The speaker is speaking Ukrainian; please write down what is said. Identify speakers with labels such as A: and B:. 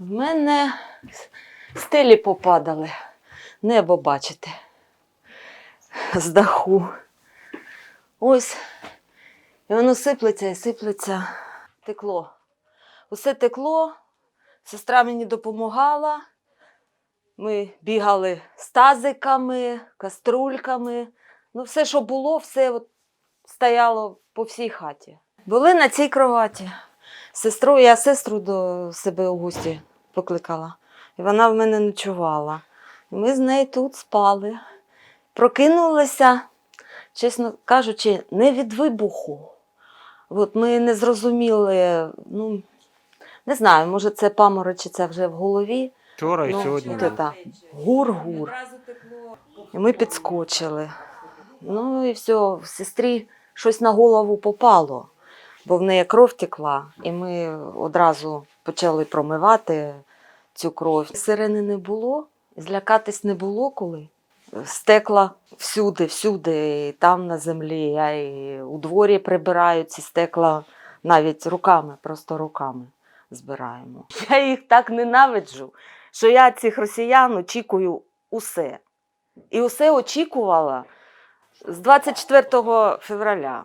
A: В мене стелі попадали. Небо бачите. З даху. Ось. І воно сиплеться і сиплеться. Текло. Усе текло. Сестра мені допомагала. Ми бігали з тазиками, каструльками. Ну, все, що було, все от стояло по всій хаті. Були на цій кроваті. Сестру, я сестру до себе у гості покликала. І вона в мене ночувала. Ми з нею тут спали. Прокинулися, чесно кажучи, не від вибуху. От ми не зрозуміли, ну, не знаю, може це паморочиться вже в голові.
B: Вчора і
A: Ну,
B: сьогодні.
A: це гур-гур. І ми підскочили. Ну і все, в сестрі щось на голову попало, бо в неї кров текла, і ми одразу почали промивати цю кров. Сирени не було, злякатись не було коли. Стекла всюди, всюди, і там на землі. Я і у дворі прибираю ці стекла навіть руками, просто руками збираємо. Я їх так ненавиджу, що я цих росіян очікую усе. І усе очікувала з 24 февраля.